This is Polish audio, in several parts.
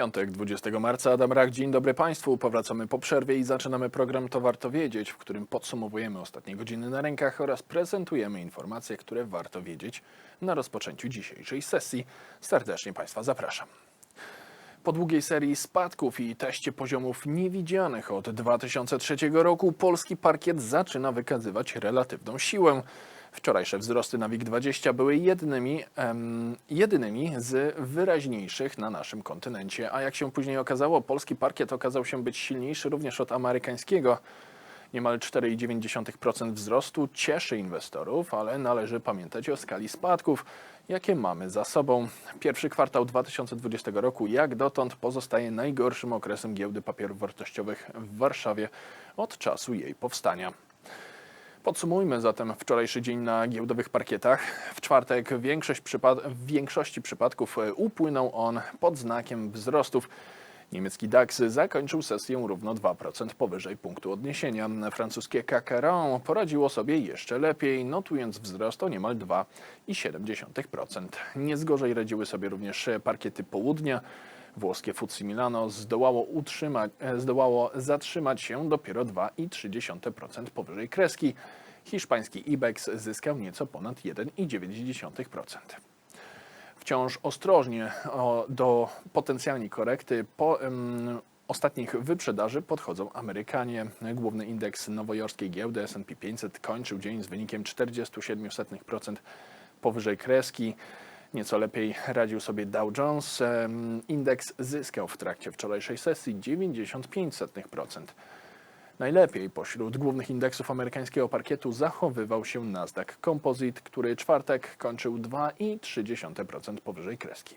Piątek 20 marca, Adam Rach, dzień dobry Państwu. Powracamy po przerwie i zaczynamy program To Warto Wiedzieć, w którym podsumowujemy ostatnie godziny na rękach oraz prezentujemy informacje, które warto wiedzieć na rozpoczęciu dzisiejszej sesji. Serdecznie Państwa zapraszam. Po długiej serii spadków i teście poziomów niewidzianych od 2003 roku polski parkiet zaczyna wykazywać relatywną siłę. Wczorajsze wzrosty na WIG20 były jednymi, jedynymi z wyraźniejszych na naszym kontynencie, a jak się później okazało, polski parkiet okazał się być silniejszy również od amerykańskiego. Niemal 4,9% wzrostu cieszy inwestorów, ale należy pamiętać o skali spadków, jakie mamy za sobą. Pierwszy kwartał 2020 roku, jak dotąd, pozostaje najgorszym okresem giełdy papierów wartościowych w Warszawie od czasu jej powstania. Podsumujmy zatem wczorajszy dzień na giełdowych parkietach. W czwartek większość w większości przypadków e, upłynął on pod znakiem wzrostów. Niemiecki DAX zakończył sesję równo 2% powyżej punktu odniesienia. Francuskie CAC poradziło sobie jeszcze lepiej, notując wzrost o niemal 2,7%. Nie gorzej radziły sobie również parkiety południa. Włoskie FTSE Milano zdołało, utrzymać, e, zdołało zatrzymać się dopiero 2,3% powyżej kreski. Hiszpański IBEX zyskał nieco ponad 1,9%. Wciąż ostrożnie do potencjalnej korekty po em, ostatnich wyprzedaży podchodzą Amerykanie. Główny indeks nowojorskiej giełdy S&P 500 kończył dzień z wynikiem 0,47% powyżej kreski. Nieco lepiej radził sobie Dow Jones. Indeks zyskał w trakcie wczorajszej sesji 0,95%. Najlepiej pośród głównych indeksów amerykańskiego parkietu zachowywał się Nasdaq Composite, który czwartek kończył 2,3% powyżej kreski.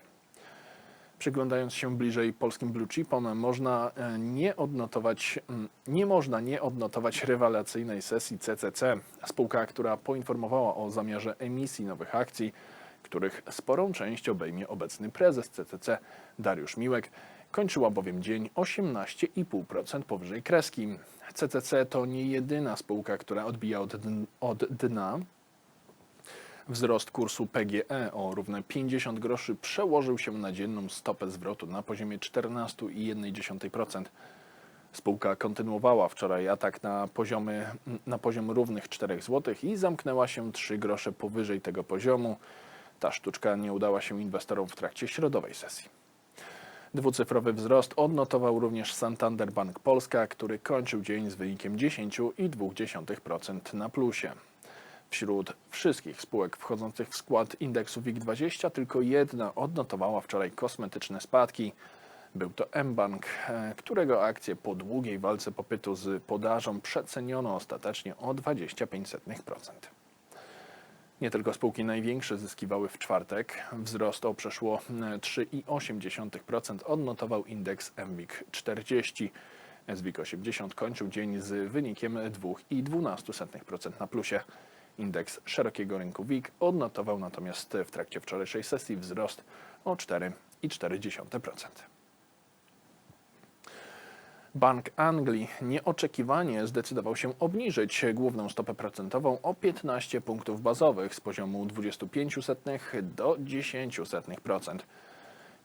Przyglądając się bliżej polskim blue chipom, można e, nie odnotować, nie można nie odnotować rewelacyjnej sesji CCC. Spółka, która poinformowała o zamiarze emisji nowych akcji, których sporą część obejmie obecny prezes CCC Dariusz Miłek, kończyła bowiem dzień 18,5% powyżej kreski. CCC to nie jedyna spółka, która odbija od, dn- od dna. Wzrost kursu PGE o równe 50 groszy przełożył się na dzienną stopę zwrotu na poziomie 14,1%. Spółka kontynuowała wczoraj atak na, poziomy, na poziom równych 4 zł i zamknęła się 3 grosze powyżej tego poziomu. Ta sztuczka nie udała się inwestorom w trakcie środowej sesji. Dwucyfrowy wzrost odnotował również Santander Bank Polska, który kończył dzień z wynikiem 10,2% na plusie. Wśród wszystkich spółek wchodzących w skład indeksu WIG20 tylko jedna odnotowała wczoraj kosmetyczne spadki. Był to mBank, e, którego akcje po długiej walce popytu z podażą przeceniono ostatecznie o 0,25%. Nie tylko spółki największe zyskiwały w czwartek. Wzrost o przeszło e, 3,8% odnotował indeks MWIG 40. SWIG 80 kończył dzień z wynikiem 2,12% na plusie. Indeks szerokiego rynku WIG odnotował natomiast w trakcie wczorajszej sesji wzrost o 4,4%. Bank Anglii nieoczekiwanie zdecydował się obniżyć główną stopę procentową o 15 punktów bazowych z poziomu 0,25 do 0,10%.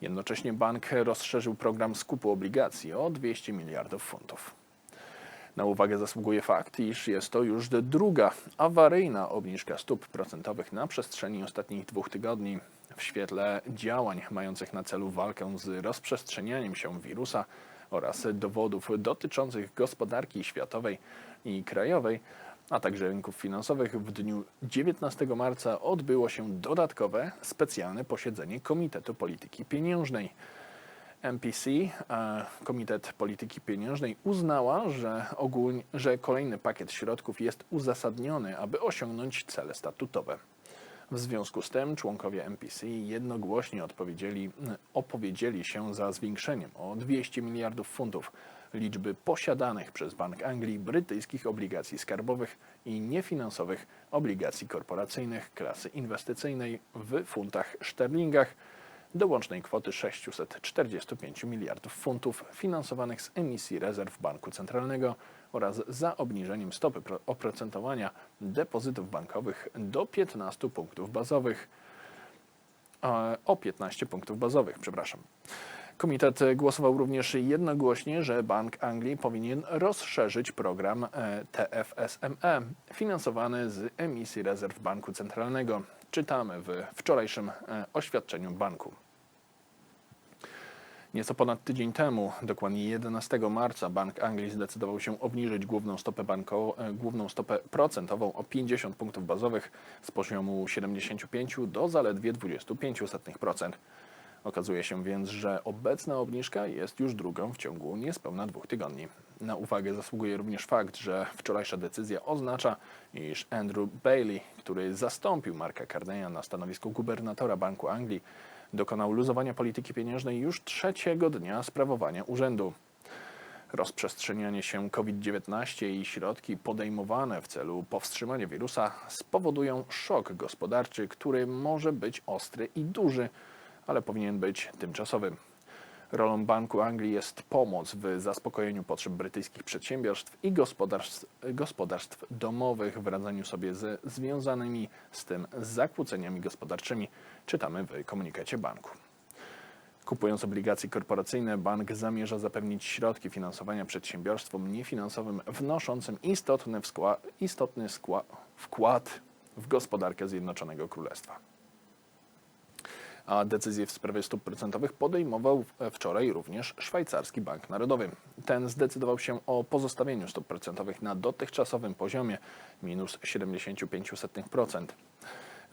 Jednocześnie bank rozszerzył program skupu obligacji o 200 miliardów funtów. Na uwagę zasługuje fakt, iż jest to już druga awaryjna obniżka stóp procentowych na przestrzeni ostatnich dwóch tygodni. W świetle działań mających na celu walkę z rozprzestrzenianiem się wirusa oraz dowodów dotyczących gospodarki światowej i krajowej, a także rynków finansowych, w dniu 19 marca odbyło się dodatkowe specjalne posiedzenie Komitetu Polityki Pieniężnej. MPC, e, Komitet Polityki Pieniężnej, uznała, że, ogólnie, że kolejny pakiet środków jest uzasadniony, aby osiągnąć cele statutowe. W związku z tym członkowie MPC jednogłośnie odpowiedzieli, opowiedzieli się za zwiększeniem o 200 miliardów funtów liczby posiadanych przez Bank Anglii brytyjskich obligacji skarbowych i niefinansowych obligacji korporacyjnych klasy inwestycyjnej w funtach szterlingach do łącznej kwoty 645 miliardów funtów finansowanych z emisji rezerw Banku Centralnego oraz za obniżeniem stopy pro- oprocentowania depozytów bankowych do 15 punktów bazowych. E, O 15 punktów bazowych, przepraszam. Komitet głosował również jednogłośnie, że Bank Anglii powinien rozszerzyć program e, TFSME finansowany z emisji rezerw Banku Centralnego. Czytamy w wczorajszym e, oświadczeniu banku. Nieco ponad tydzień temu, dokładnie 11 marca, Bank Anglii zdecydował się obniżyć główną stopę, banko, e, główną stopę procentową o 50 punktów bazowych z poziomu 75 do zaledwie 25%. Okazuje się więc, że obecna obniżka jest już drugą w ciągu niespełna dwóch tygodni. Na uwagę zasługuje również fakt, że wczorajsza decyzja oznacza, iż Andrew Bailey, który zastąpił Marka Carneya na stanowisku gubernatora Banku Anglii, dokonał luzowania polityki pieniężnej już trzeciego dnia sprawowania urzędu. Rozprzestrzenianie się COVID-19 i środki podejmowane w celu powstrzymania wirusa spowodują szok gospodarczy, który może być ostry i duży, ale powinien być tymczasowy. Rolą Banku Anglii jest pomoc w zaspokojeniu potrzeb brytyjskich przedsiębiorstw i gospodarstw, gospodarstw domowych w radzeniu sobie ze związanymi z tym zakłóceniami gospodarczymi, czytamy w komunikacie banku. Kupując obligacje korporacyjne, bank zamierza zapewnić środki finansowania przedsiębiorstwom niefinansowym wnoszącym istotny, wskła- istotny skła- wkład w gospodarkę Zjednoczonego Królestwa a decyzję w sprawie stóp procentowych podejmował wczoraj również Szwajcarski Bank Narodowy. Ten zdecydował się o pozostawieniu stóp procentowych na dotychczasowym poziomie minus 0,75%.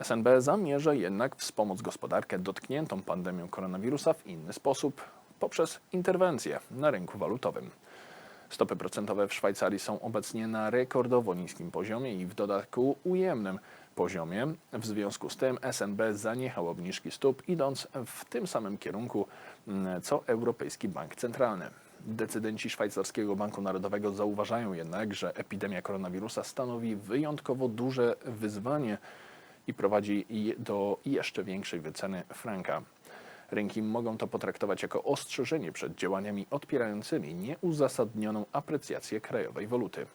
SNB zamierza jednak wspomóc gospodarkę dotkniętą pandemią koronawirusa w inny sposób poprzez interwencje na rynku walutowym. Stopy procentowe w Szwajcarii są obecnie na rekordowo niskim poziomie i w dodatku ujemnym poziomie. W związku z tym SNB zaniechał obniżki stóp, idąc w tym samym kierunku mm, co Europejski Bank Centralny. Decydenci Szwajcarskiego Banku Narodowego zauważają jednak, że epidemia koronawirusa stanowi wyjątkowo duże wyzwanie i prowadzi do jeszcze większej wyceny franka. Rynki mogą to potraktować jako ostrzeżenie przed działaniami odpierającymi nieuzasadnioną aprecjację krajowej waluty.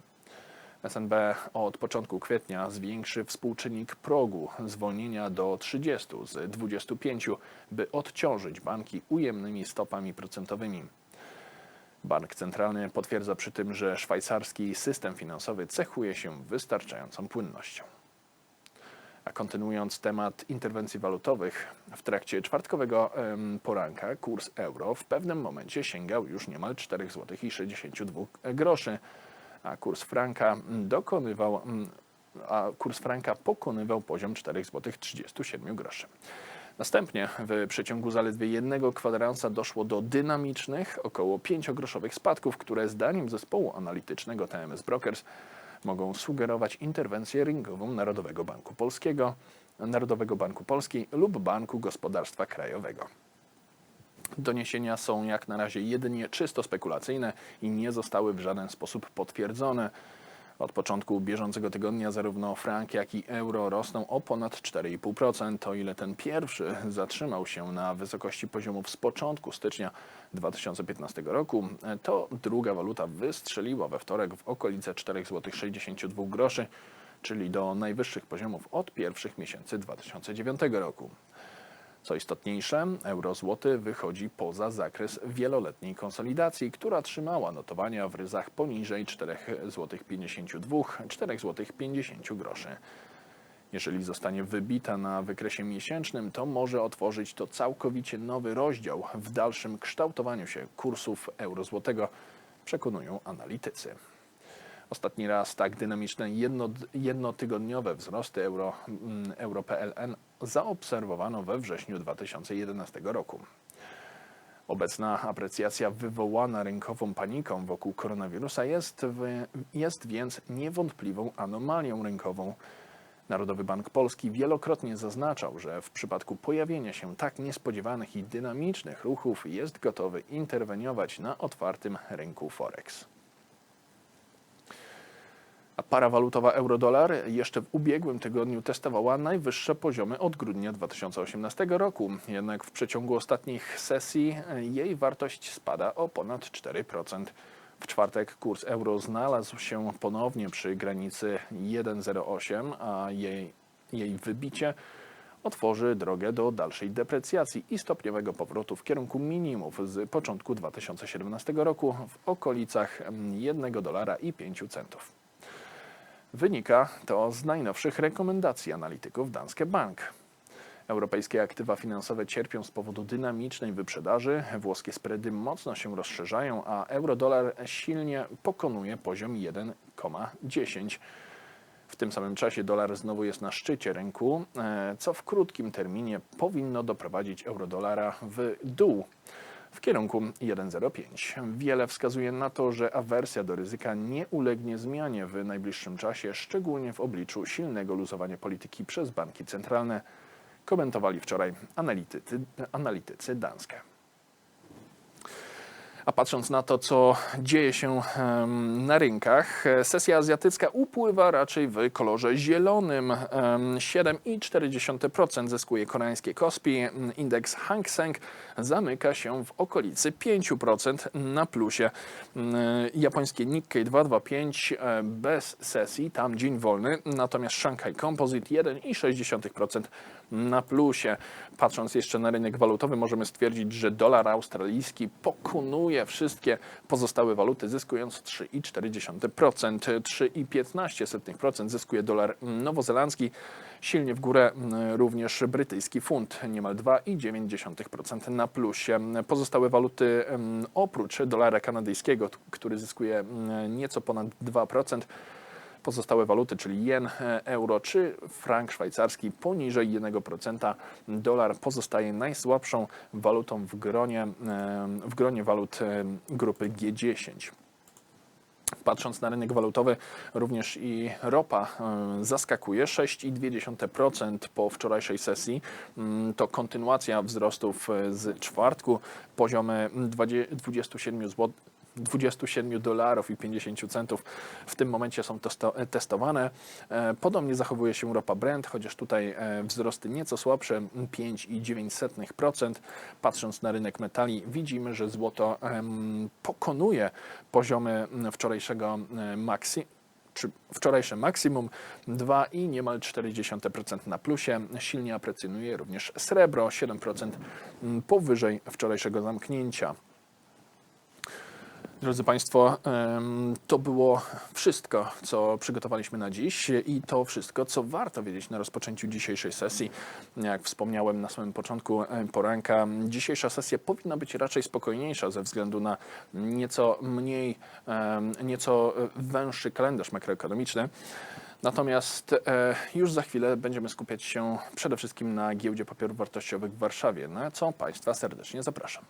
SNB od początku kwietnia zwiększy współczynnik progu zwolnienia do 30 z 25, by odciążyć banki ujemnymi stopami procentowymi. Bank Centralny potwierdza przy tym, że szwajcarski system finansowy cechuje się wystarczającą płynnością. A kontynuując temat interwencji walutowych, w trakcie czwartkowego poranka kurs euro w pewnym momencie sięgał już niemal 4 zł i 62 groszy, a kurs franka dokonywał mm, a kurs franka pokonywał poziom 4 zł 37 groszy. Następnie w przeciągu zaledwie jednego kwadransa doszło do dynamicznych, około 5-groszowych spadków, które zdaniem zespołu analitycznego TMS Brokers mogą sugerować interwencję rynkową Narodowego Banku Polskiego, Narodowego Banku Polski lub Banku Gospodarstwa Krajowego. Doniesienia są jak na razie jedynie czysto spekulacyjne i nie zostały w żaden sposób potwierdzone. Od początku bieżącego tygodnia zarówno frank, jak i euro rosną o ponad 4,5%. O ile ten pierwszy zatrzymał się na wysokości poziomów z początku stycznia 2015 roku, to druga waluta wystrzeliła we wtorek w okolice 4,62 zł czyli do najwyższych poziomów od pierwszych miesięcy 2009 roku. Co istotniejsze, euro-złoty wychodzi poza zakres wieloletniej konsolidacji, która trzymała notowania w ryzach poniżej 4,52 4,50 groszy. Jeżeli zostanie wybita na wykresie miesięcznym, to może otworzyć to całkowicie nowy rozdział w dalszym kształtowaniu się kursów euro-złotego, przekonują analitycy. Ostatni raz tak dynamiczne jedno, jednotygodniowe wzrosty euro, mm, euro PLN zaobserwowano we wrześniu 2011 roku. Obecna aprecjacja wywołana rynkową paniką wokół koronawirusa jest, w, jest więc niewątpliwą anomalią rynkową. Narodowy Bank Polski wielokrotnie zaznaczał, że w przypadku pojawienia się tak niespodziewanych i dynamicznych ruchów jest gotowy interweniować na otwartym rynku Forex. A para walutowa euro-dolar jeszcze w ubiegłym tygodniu testowała najwyższe poziomy od grudnia 2018 roku. Jednak w przeciągu ostatnich sesji jej wartość spada o ponad 4%. W czwartek kurs euro znalazł się ponownie przy granicy 1,08, a jej, jej wybicie otworzy drogę do dalszej deprecjacji i stopniowego powrotu w kierunku minimów z początku 2017 roku w okolicach mm, 1 dolara i 5 centów. Wynika to z najnowszych rekomendacji analityków Danske Bank. Europejskie aktywa finansowe cierpią z powodu dynamicznej wyprzedaży, włoskie spready mocno się rozszerzają, a euro-dolar silnie pokonuje poziom 1,10. W tym samym czasie dolar znowu jest na szczycie rynku, e, co w krótkim terminie powinno doprowadzić eurodolara w dół w kierunku 1,05. Wiele wskazuje na to, że awersja do ryzyka nie ulegnie zmianie w najbliższym czasie, szczególnie w obliczu silnego luzowania polityki przez banki centralne, komentowali wczoraj analitycy, analitycy Danske. A patrząc na to, co dzieje się na rynkach, e, sesja azjatycka upływa raczej w kolorze zielonym. Em, 7,4% zyskuje koreańskie Kospi. Indeks Hang Seng zamyka się w okolicy 5% na plusie. M, Japońskie Nikkei 225 e, bez sesji, tam dzień wolny. Natomiast Shanghai Composite 1,6% na plusie. Patrząc jeszcze na rynek walutowy, możemy stwierdzić, że dolar australijski pokonuje wszystkie pozostałe waluty, zyskując 3,4%. 3,15% zyskuje dolar nowozelandzki. Silnie w górę również brytyjski funt, niemal 2,9% na plusie. Pozostałe waluty oprócz dolara kanadyjskiego, który zyskuje nieco ponad 2%, Pozostałe waluty, czyli jen, e, euro czy frank szwajcarski poniżej 1%. Dolar pozostaje najsłabszą walutą w gronie, e, w gronie walut e, grupy G10. Patrząc na rynek walutowy, również i ropa zaskakuje 6,2% po wczorajszej sesji. Mm, To kontynuacja wzrostów z czwartku. Poziomy 20 27 zł. 27 dolarów i 50 centów w tym momencie są testo, testowane. E, Podobnie zachowuje się ropa Brent, chociaż tutaj e, wzrosty nieco słabsze 5,9%. Patrząc na rynek metali, widzimy, że złoto pokonuje poziomy wczorajszego e, maksi, czy wczorajsze maksimum 2 i niemal 0,4% na plusie. Silnie aprecjonuje również srebro 7% powyżej wczorajszego zamknięcia. Drodzy Państwo, to było wszystko, co przygotowaliśmy na dziś i to wszystko, co warto wiedzieć na rozpoczęciu dzisiejszej sesji. Jak wspomniałem na samym początku poranka, dzisiejsza sesja powinna być raczej spokojniejsza ze względu na nieco mniej, nieco węższy kalendarz makroekonomiczny. Natomiast e, już za chwilę będziemy skupiać się przede wszystkim na giełdzie papierów wartościowych w Warszawie, na co Państwa serdecznie zapraszam.